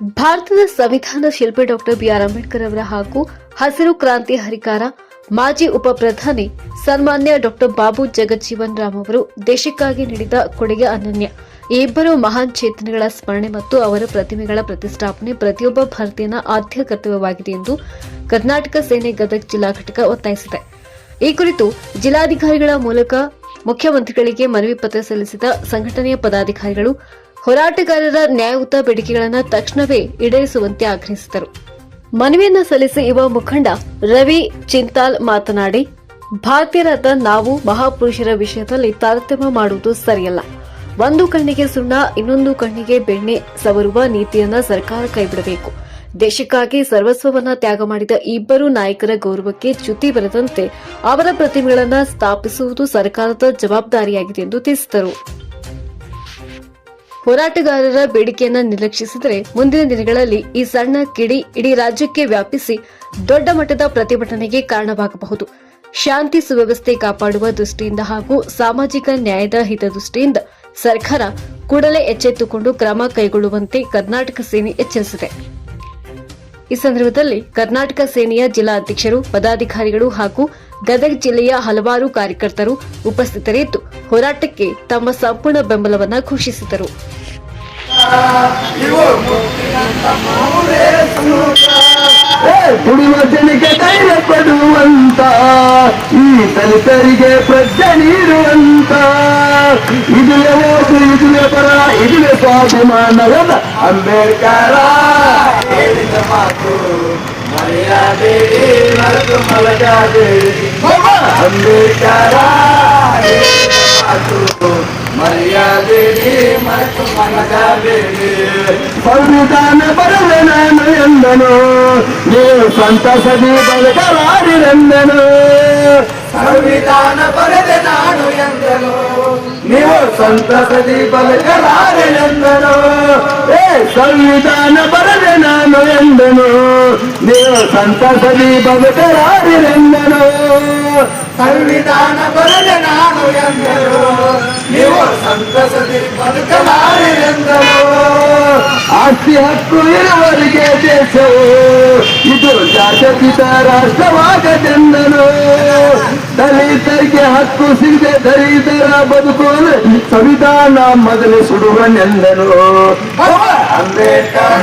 ಭಾರತದ ಸಂವಿಧಾನ ಶಿಲ್ಪಿ ಡಾಕ್ಟರ್ ಬಿಆರ್ ಅಂಬೇಡ್ಕರ್ ಅವರ ಹಾಗೂ ಹಸಿರು ಕ್ರಾಂತಿ ಹರಿಕಾರ ಮಾಜಿ ಉಪ ಪ್ರಧಾನಿ ಸನ್ಮಾನ್ಯ ಡಾಕ್ಟರ್ ಬಾಬು ಜಗಜ್ಜೀವನ್ ರಾಮ್ ಅವರು ದೇಶಕ್ಕಾಗಿ ನೀಡಿದ ಕೊಡುಗೆ ಅನನ್ಯ. ಈ ಇಬ್ಬರು ಮಹಾನ್ ಚೇತನಗಳ ಸ್ಮರಣೆ ಮತ್ತು ಅವರ ಪ್ರತಿಮೆಗಳ ಪ್ರತಿಷ್ಠಾಪನೆ ಪ್ರತಿಯೊಬ್ಬ ಭಾರತೀಯನ ಆದ್ಯ ಕರ್ತವ್ಯವಾಗಿದೆ ಎಂದು ಕರ್ನಾಟಕ ಸೇನೆ ಗದಗ ಜಿಲ್ಲಾ ಘಟಕ ಒತ್ತಾಯಿಸಿದೆ. ಈ ಕುರಿತು ಜಿಲ್ಲಾಧಿಕಾರಿಗಳ ಮೂಲಕ ಮುಖ್ಯಮಂತ್ರಿಗಳಿಗೆ ಮನವಿ ಪತ್ರ ಸಲ್ಲಿಸಿದ ಸಂಘಟನೆಯ ಪದಾಧಿಕಾರಿಗಳು ಹೋರಾಟಗಾರರ ನ್ಯಾಯಯುತ ಬೇಡಿಕೆಗಳನ್ನು ತಕ್ಷಣವೇ ಈಡೇರಿಸುವಂತೆ ಆಗ್ರಹಿಸಿದರು. ಮನವಿಯನ್ನು ಸಲ್ಲಿಸಿ ಯುವ ಮುಖಂಡ ರವಿ ಚಿಂತಾಲ್ ಮಾತನಾಡಿ, ಭಾರತೀಯರಾದ ನಾವು ಮಹಾಪುರುಷರ ವಿಷಯದಲ್ಲಿ ತಾರತಮ್ಯ ಮಾಡುವುದು ಸರಿಯಲ್ಲ. ಒಂದು ಕಣ್ಣಿಗೆ ಸುಣ್ಣ, ಇನ್ನೊಂದು ಕಣ್ಣಿಗೆ ಬೆಣ್ಣೆ ಸವರುವ ನೀತಿಯನ್ನ ಸರ್ಕಾರ ಕೈಬಿಡಬೇಕು. ದೇಶಕ್ಕಾಗಿ ಸರ್ವಸ್ವವನ್ನ ತ್ಯಾಗ ಮಾಡಿದ ಇಬ್ಬರು ನಾಯಕರ ಗೌರವಕ್ಕೆ ಚ್ಯುತಿ ಬರದಂತೆ ಅವರ ಪ್ರತಿಮೆಗಳನ್ನು ಸ್ಥಾಪಿಸುವುದು ಸರ್ಕಾರದ ಜವಾಬ್ದಾರಿಯಾಗಿದೆ ಎಂದು ತಿಳಿಸಿದರು. ಹೋರಾಟಗಾರರ ಬೇಡಿಕೆಯನ್ನ ನಿರ್ಲಕ್ಷಿಸಿದರೆ ಮುಂದಿನ ದಿನಗಳಲ್ಲಿ ಈ ಸಣ್ಣ ಕಿಡಿ ಇಡೀ ರಾಜ್ಯಕ್ಕೆ ವ್ಯಾಪಿಸಿ ದೊಡ್ಡ ಮಟ್ಟದ ಪ್ರತಿಭಟನೆಗೆ ಕಾರಣವಾಗಬಹುದು. ಶಾಂತಿ ಸುವ್ಯವಸ್ಥೆ ಕಾಪಾಡುವ ದೃಷ್ಟಿಯಿಂದ ಹಾಗೂ ಸಾಮಾಜಿಕ ನ್ಯಾಯದ ಹಿತದೃಷ್ಟಿಯಿಂದ ಸರ್ಕಾರ ಕೂಡಲೇ ಎಚ್ಚೆತ್ತುಕೊಂಡು ಕ್ರಮ ಕೈಗೊಳ್ಳುವಂತೆ ಕರ್ನಾಟಕ ಸೇನೆ ಎಚ್ಚರಿಸಿದೆ. ಈ ಸಂದರ್ಭದಲ್ಲಿ ಕರ್ನಾಟಕ ಸೇನೆಯ ಜಿಲ್ಲಾ ಅಧ್ಯಕ್ಷರು, ಪದಾಧಿಕಾರಿಗಳು ಹಾಗೂ ಗದಗ ಜಿಲ್ಲೆಯ ಹಲವಾರು ಕಾರ್ಯಕರ್ತರು ಉಪಸ್ಥಿತರಿದ್ದು ಹೋರಾಟಕ್ಕೆ ತಮ್ಮ ಸಂಪೂರ್ಣ ಬೆಂಬಲವನ್ನು ಘೋಷಿಸಿದರು. ಕುಡಿಯುವ ಜನಕ್ಕೆ ಧೈರ್ಯ ಪಡುವಂತ ಈ ದಲಿತರಿಗೆ ಪ್ರಜ್ಞೆ ನೀಡುವಂತ ಇದುವೇ ಓದು, ಇದುವೇ ಪರ, ಇದುವೆ ಸ್ವಾಭಿಮಾನವದ ಅಂಬೇಡ್ಕರ. ಹೇಳಿದ ಮಾತು. ಮರೆಯಬೇಡಿ ಮರೆತು ಮಲಗಬೇಡಿ ಅಂಬೇಡ್ಕರ ಹೇಳಿದ ಮಾತು ಮರೆಯಬೇಡಿ ಮರೆತು ಮಲಗಬೇಡಿ ಸಂವಿಧಾನ ಬರದೆ ನಾನು ಎಂದನು ನೀವು ಸಂತಸದಿ ಬದುಕಲಾರಿರೆಂದನು ಸಂವಿಧಾನ ಬರದೆ ನಾನು ಎಂದನು ನೀವು ಸಂತಸದಿ ಬದುಕಲಾರಿರೆಂದನು ಏ ಸಂವಿಧಾನ ಬರದೆ ನಾನು ಎಂದನು. ನೀವು ಸಂತಸದಿ ಬದುಕರಾರಿರೆಂದನು ಸಂವಿಧಾನ ಬರದೆ ನಾನು ಎಂದನು. ನೀವು ಸಂತಸದಿ ಬದುಕಲಾರಿರೆಂದನು ಆಸ್ತಿ ಹಕ್ಕು ಇರುವವರಿಗೆ ದೇಶವು. ಇದು ಜಾತ್ಯತೀತ ರಾಷ್ಟ್ರವಾಗದೆಂದನು. ದಲಿತರಿಗೆ ಹಕ್ಕು ಸಿಗದೆ ದರಿದರ ಬದುಕುವುದು ಸಂವಿಧಾನ ಮೊದಲು ಸುಡುವನೆಂದನು ಅಂಬೇಡ್ಕರ್